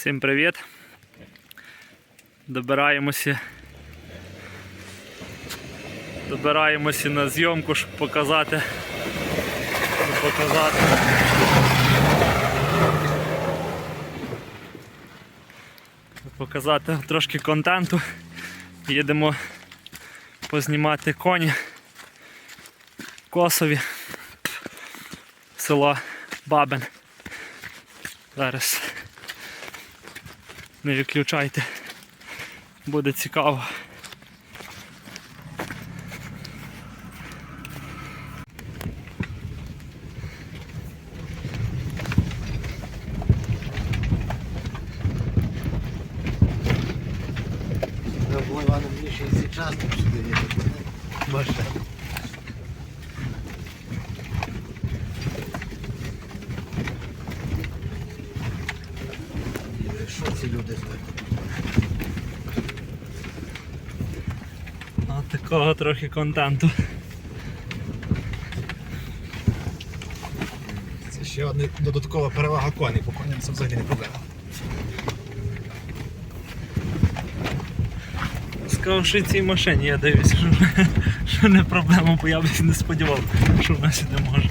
Всім привіт! Добираємося. Добираємося на зйомку, щоб показати. Щоб показати. Щоб Показати трошки контенту. Їдемо познімати коні Косові, село Бабин. Зараз не виключайте. Буде цікаво. Треба було ще й час там сюди їхати. Може. Що ці люди знають? От такого трохи контенту. Це ще одна додаткова перевага коней, бо коням це взагалі не проблема. Сказав, цій машині я дивлюся, що, що не проблема, бо я б не сподівав, що вона сюди може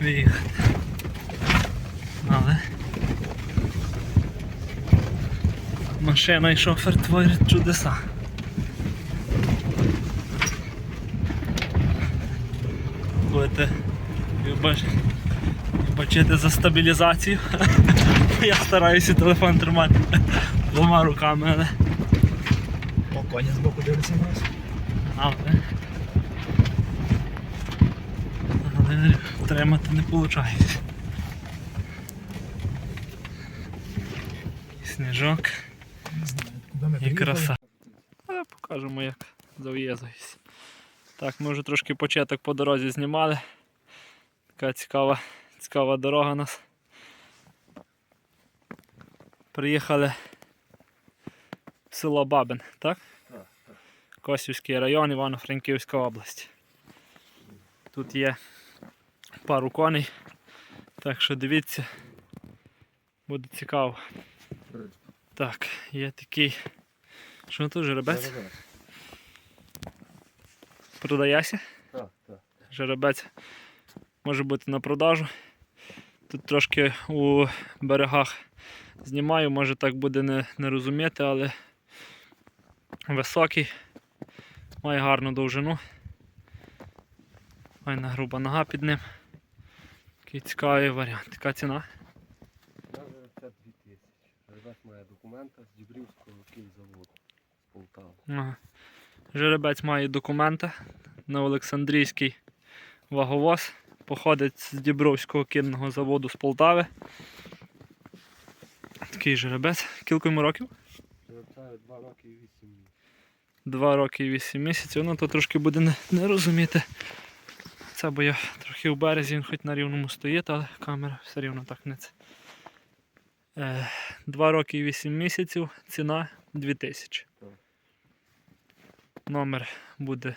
виїхати. Але машина і шофер творять чудеса. Бач- бачити за стабілізацію. Я стараюся телефон тримати двома руками, але. О, коні з боку дивляться на нас. Але, але тримати не виходить. Сніжок і краса. Але покажемо як зав'язуюсь. Так, ми вже трошки початок по дорозі знімали. Така цікава, цікава дорога у нас. Приїхали в село Бабин, так? Косівський район, Івано-Франківська область. Тут є пару коней, так що дивіться, буде цікаво. Так, є такий. Що тут жеребець? Продаєшся? Так, так. Жеребець може бути на продажу. Тут трошки у берегах знімаю, може так буде не, не розуміти, але високий, має гарну довжину. Файна груба нога під ним. Такий цікавий варіант. Така ціна. Це 2000. Жеребець має документи з Дібрівського кінзаводу з Полтави. Ага. Жеребець має документи на Олександрійський ваговоз. Походить з Дібровського кінного заводу з Полтави. Такий жеребець. Кілька йому років? 2 роки і 8 місяців. 2 роки і 8 місяців. Ну то трошки буде не, не розуміти. Це бо я трохи в березі, він хоч на рівному стоїть, але камера все рівно так не це. Е, 2 роки і 8 місяців, ціна 2000. Номер буде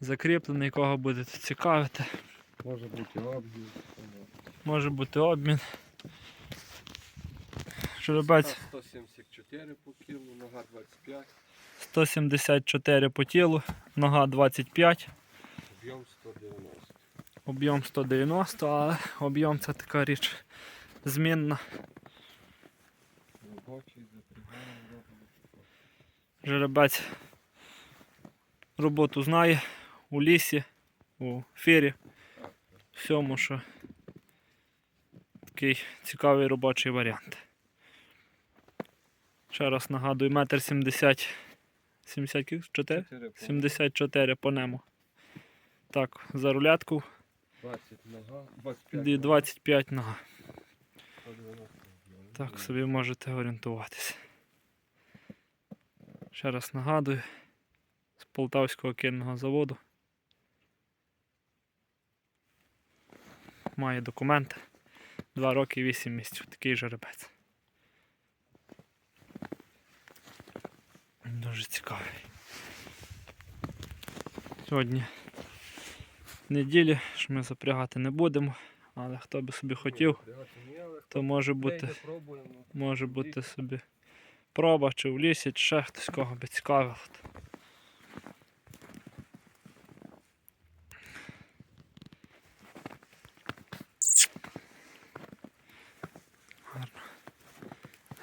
закріплений, кого будете цікавити. Може бути об'їзд. Може бути обмін. Жеребець 174 по кілу, нога 25, 174 по тілу, нога 25. об'єм 190. Об'єм 190, але об'єм це така річ змінна. Робочий. Жеребець роботу знає у лісі, у фірі, всьому, що такий цікавий робочий варіант. Ще раз нагадую, метр 70, 74? 4 по 74 по нему. Так, за рулятку 20 нога, 25 і нога, 25 нога. Так собі можете орієнтуватися. Ще раз нагадую, з Полтавського кінного заводу. Має документи. 2 роки і 8 місяців. Такий жеребець. Дуже цікавий. Сьогодні неділі, що ми запрягати не будемо. Але хто би собі хотів, то може Бути. може бути собі проба, чи в лісі, чи ще хтось кого би цікавило.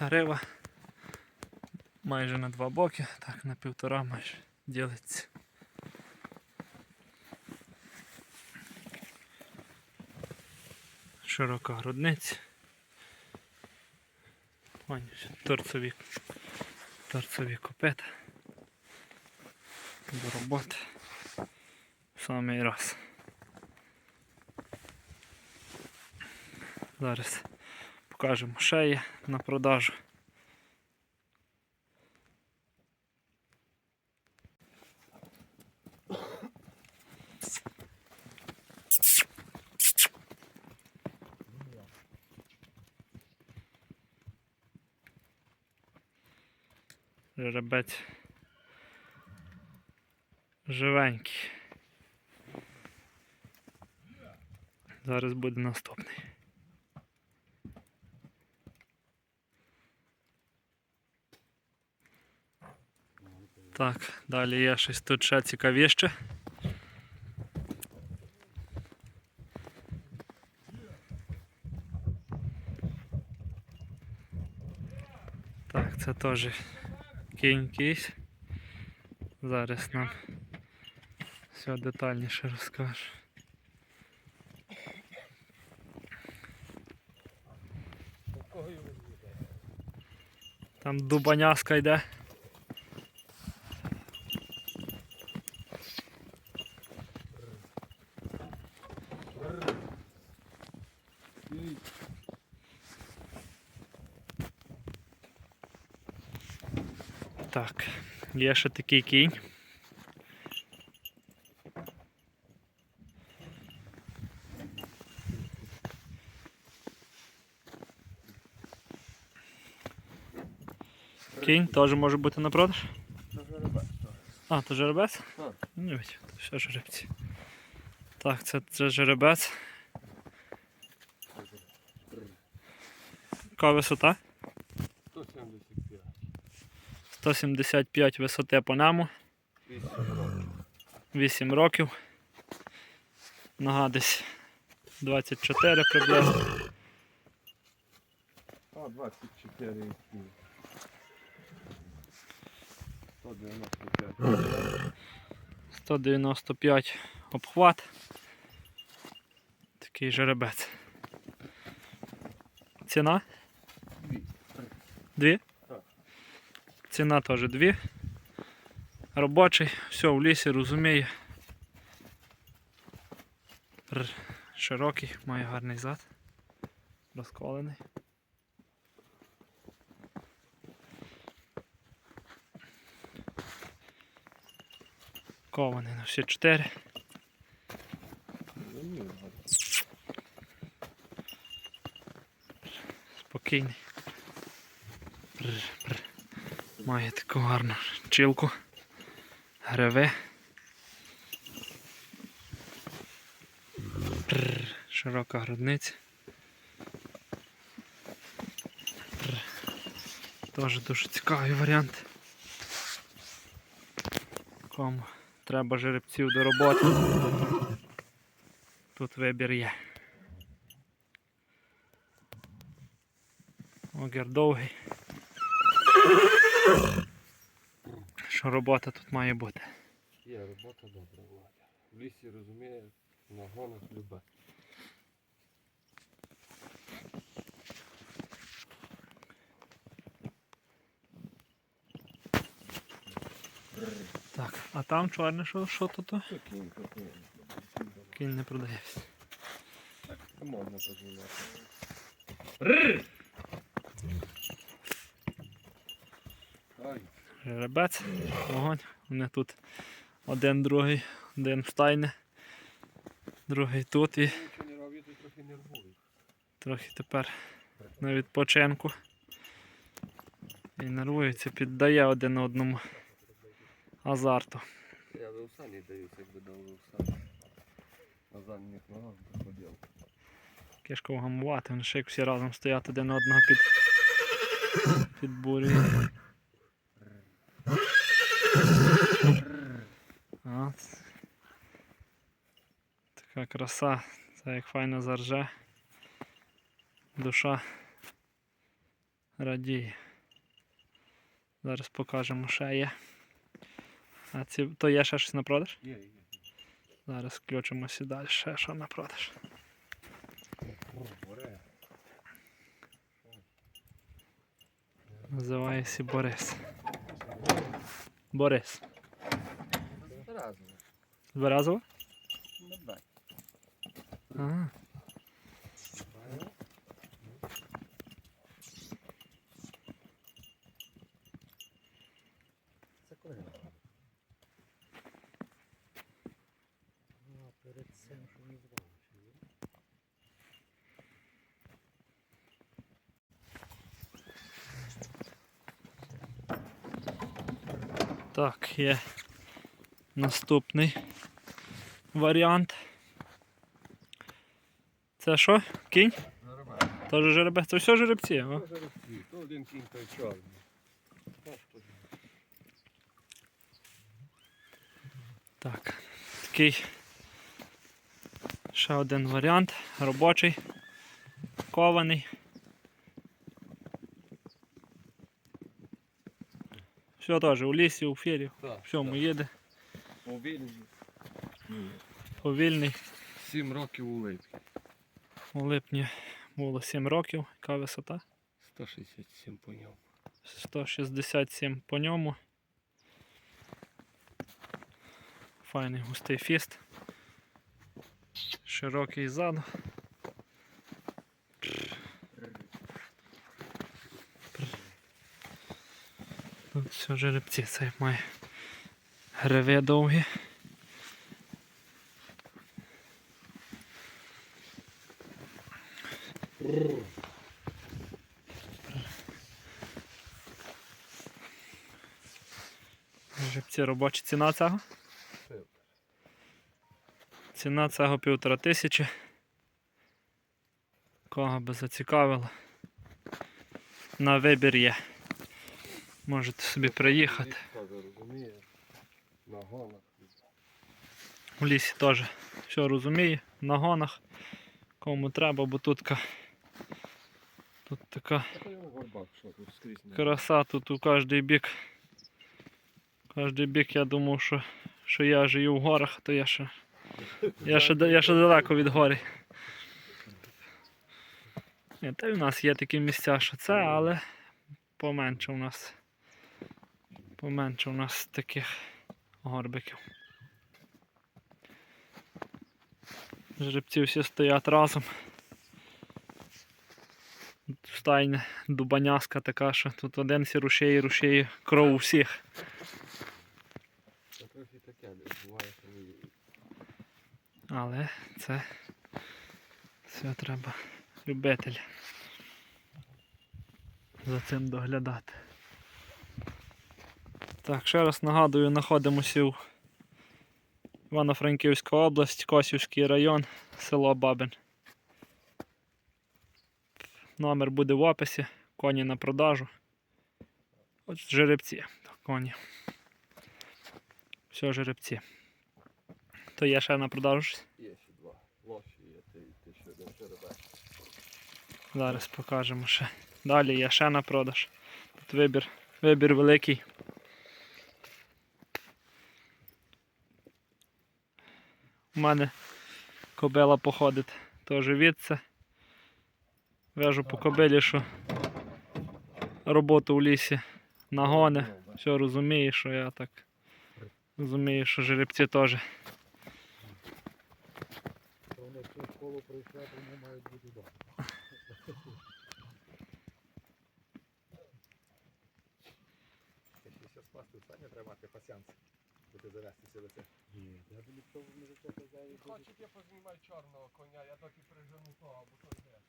Грива майже на два боки, так на півтора майже ділиться. Широка грудниця. Вон ще торцеві, торцеві копита. До роботи. Самий раз. Зараз покажемо шеї на продажу. Жеребець живенький. Зараз буде наступний. Так, далі є щось тут ще цікавіше. Так, це теж кінь якийсь. Зараз нам все детальніше розкаже. Там дубаняска йде. Так, є ще такий кінь. Кінь теж може бути на продаж. А, то жеребець? Ну, все жеребці. Так, це, це жеребець. Яка висота? 175. 175 висоти по ньому, 8 років. 8 років. Нога десь 24 приблизно. А, 24 і 195. 195 обхват. Такий жеребець. Ціна? Дві. Дві? Ціна теж дві. Робочий, все в лісі розуміє. Широкий, має гарний зад. Розколений. Кований на всі чотири. Спокійний. Прр, прр. Має таку гарну чілку. Гриве. Широка грудниця. Теж дуже цікавий варіант. Кому треба жеребців до роботи. Тут вибір є. Огір довгий. Що робота тут має бути. Є робота добра, Володя. В лісі розуміє, на гонах любе. Так, а там чорне, що, що тут? Кінь. Кінь не продається. Так можна познімати. Жеребець, вогонь. Вони тут один, другий, один в стайні, другий тут і не трохи тепер на відпочинку. І нервується, піддає один одному азарту. Я в Сані даюся, якби дав в Сані. На задніх ногах доходив. Кишка вгамувати, вони ще як всі разом стоять один одного під, підбурюють. Така краса, це як файно зарже. Душа радіє. Зараз покажемо ще є. А ці, то є ще щось на продаж? Є, є. Зараз включимося далі, ще що на продаж. Називається Борис. Борис. Разом. Березова? Медведь. Ага. Це коли? Ну, а перед цим, що не звали. Так, є наступний варіант. Це що? Кінь? Зарубай. Теж жеребець. Це все жеребці. О. То жеребці, то один кінь, той чорний. Так. Такий ще один варіант. Робочий. Кований. Все теж у лісі, у фірі. Так, Всьому так. їде. У Вільні. Повільний. Сім років у липні. У липні було 7 років. Яка висота? 167 по ньому. 167 по ньому. Файний густий фіст. Широкий зад. Тут все жеребці, цей має гриви довгі. Жеребці робочі ціна цього? Ціна цього півтора тисячі. Кого би зацікавило. На вибір є. Можете собі приїхати. Теж розуміє. На гонах. У лісі теж все розуміє. На гонах. Кому треба, бо тут, тут така краса, тут у кожний бік. Кожний бік я думав, що, що я живу в горах, то я ще, я ще, я ще далеко від гори. Ні, та й у нас є такі місця, що це, але поменше у нас. Поменше у нас таких горбиків. Жеребці всі стоять разом. Стайня дубаняска така, що тут один сі рушіє, рушіє кров у всіх. Але це все треба любитель за цим доглядати. Так, ще раз нагадую, знаходимося в Івано-Франківська область, Косівський район, село Бабин. Номер буде в описі, коні на продажу. Ось жеребці. Коні. Все жеребці. То є ще на продажу щось? Є ще два. Лоші є, ти, ти ще один жеребець. Зараз покажемо ще. Далі є ще на продаж. Тут вибір, вибір великий. У мене кобила походить теж відце. Вяжу по кобилі, що роботу в лісі нагоне. Все розуміє, що я так розумію, що жеребці теж. Ще спасти треба мати пасіанс, бути завести все це? Ні, я б ніхто не за це казали. Хочуть я познімаю чорного коня, я доки прижену того, бо то йде.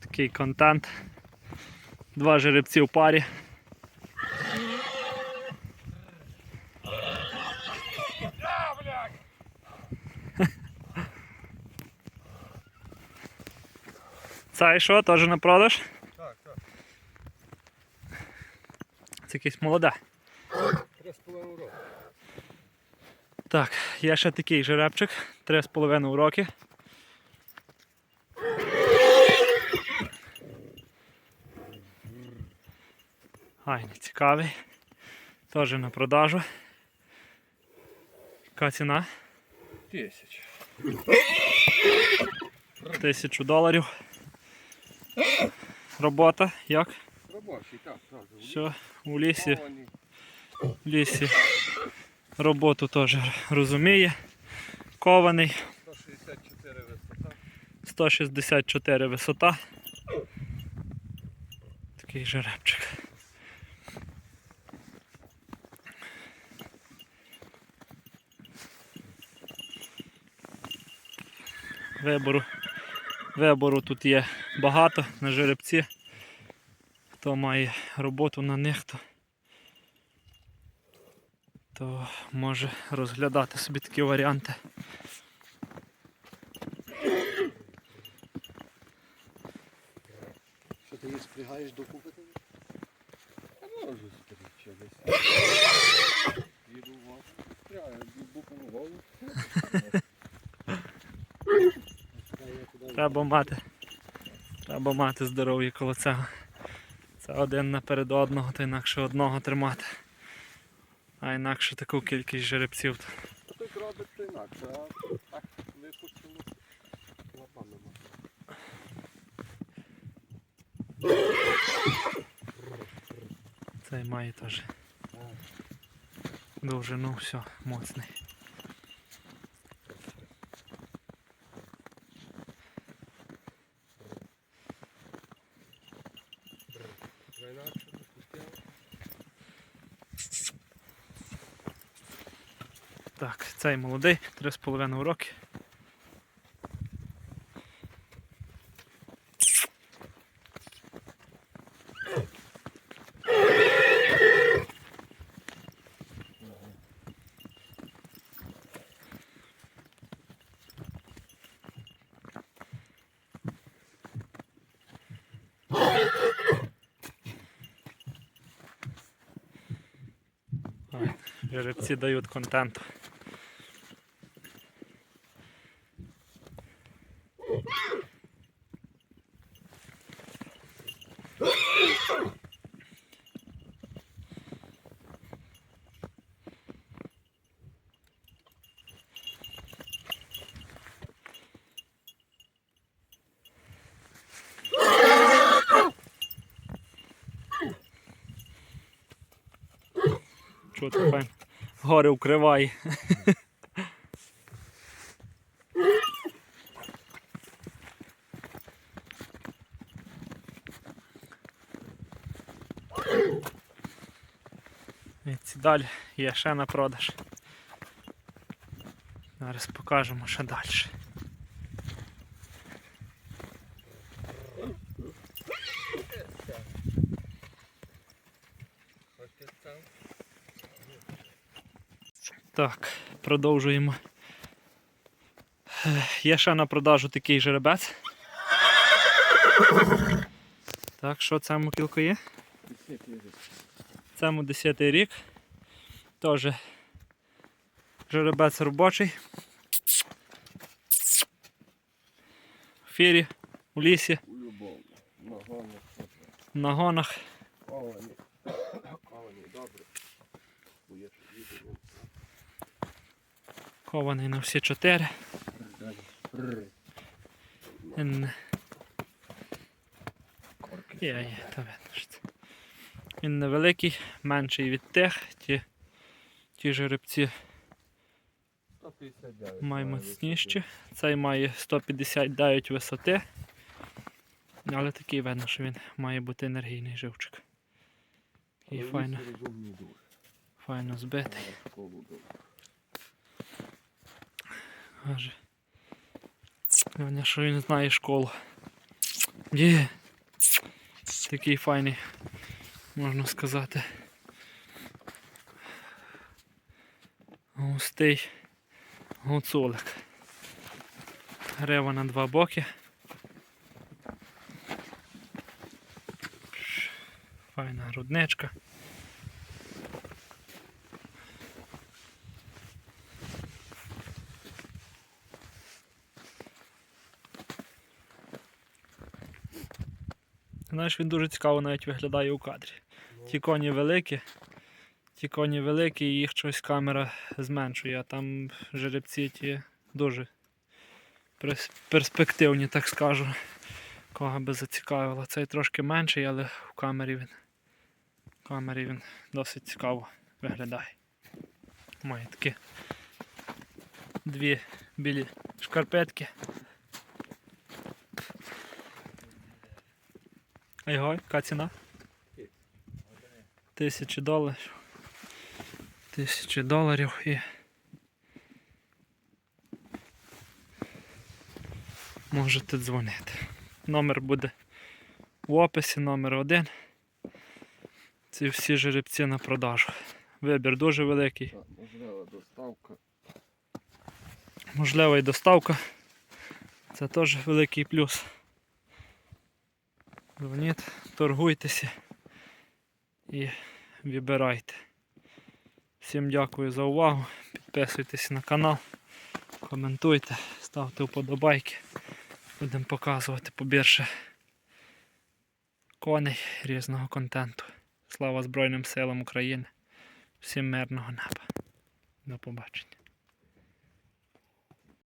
Такий контент. Два жеребці в парі. Це що, теж на продаж? Так, так. Це якесь молоде. Три з половиною роки. Так, є ще такий жеребчик, 3,5 роки. Гайний, цікавий. Теж на продажу. Яка ціна? Тисяч. Тисячу доларів. Робота, як? Робочий, так, так. Все, у лісі, в лісі роботу теж розуміє. Кований. 164 висота. 164 висота. Такий жеребчик. Вибору, вибору тут є багато на жеребці. Хто має роботу на них, то, то може розглядати собі такі варіанти. Що ти її спрягаєш до купи? тобі? А можу десь. Їду в воду. Я букву в голову. Треба мати. Треба мати здоров'я коло цього. Це один наперед одного, то інакше одного тримати. А інакше таку кількість жеребців. то Хтось робить це інакше, а так випустимо. Лапа нема. Цей має теж довжину, все, моцний. Цей молодий, 3,5 роки. Жеребці дають контенту. І ці далі є ще на продаж. Зараз покажемо що далі. Так, продовжуємо. Є ще на продажу такий жеребець. Так, що цьому кілко є? Цьому 10 рік. Теж жеребець робочий. В фірі, у лісі, У любому. Нагони. на гонах. Ковані. Ковані, добре. Бо є ще їду. Кований на всі чотири. Він... Невеликий, менший від тих. Ті, ті жеребці 159. має має. Цей має 159 висоти. Але такий видно, що він має бути енергійний живчик. І файно, файно збитий. Каже. Аня, що він знає школу. Є такий файний, можна сказати. Густий гуцулик. Рева на два боки. Файна грудничка. Знаєш, він дуже цікаво навіть виглядає у кадрі. Ті коні великі, ті коні великі, і їх щось камера зменшує, а там жеребці ті дуже перспективні, так скажу. Кого би зацікавило. Цей трошки менший, але в камері він, в камері він досить цікаво виглядає. Має такі дві білі шкарпетки. А його, яка ціна? Тисячі доларів. Тисячі доларів і. Можете дзвонити. Номер буде в описі, номер один. Ці всі жеребці на продажу. Вибір дуже великий. Можлива доставка. Можлива і доставка. Це теж великий плюс. Дзвоніть, торгуйтеся і вибирайте. Всім дякую за увагу. Підписуйтесь на канал, коментуйте, ставте вподобайки. Будемо показувати побільше коней різного контенту. Слава Збройним силам України. Всім мирного неба. До побачення.